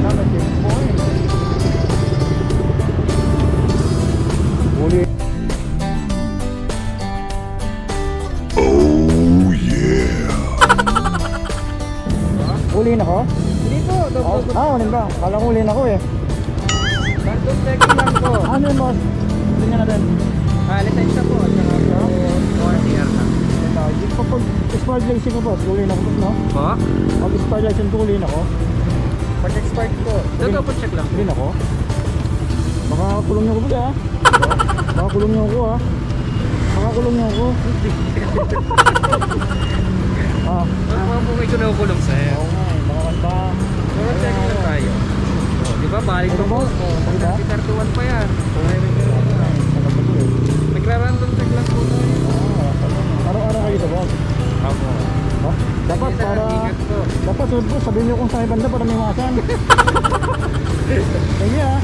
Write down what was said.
dami na, may checkpoint. Huli. Huli na ko? Hindi po, Oh, double ah, huli ba? Kala ko huli na ko eh. Random checking lang po. Ano yun boss? Tingnan natin. Ah, lisensya po. At saka po, ORCR na. Ito, kapag expired license ko boss, huli na ko no? Po? Pag expired license ko, huli na ko. Pag expired po. Double check lang. Huli na ko. Baka kulong niyo ko ba ah? Baka kulong niyo ako ah. Baka kulong niyo ako. ah, Ano mga po kayo nakukulong sir? oo nga eh. Baka ba? Double check lang tayo. Oh, di ba? Balik pa po. Ano ba? 31 pa yan. Talaga dapat po sabihin niyo kung saan banda para may masan. Sige ah.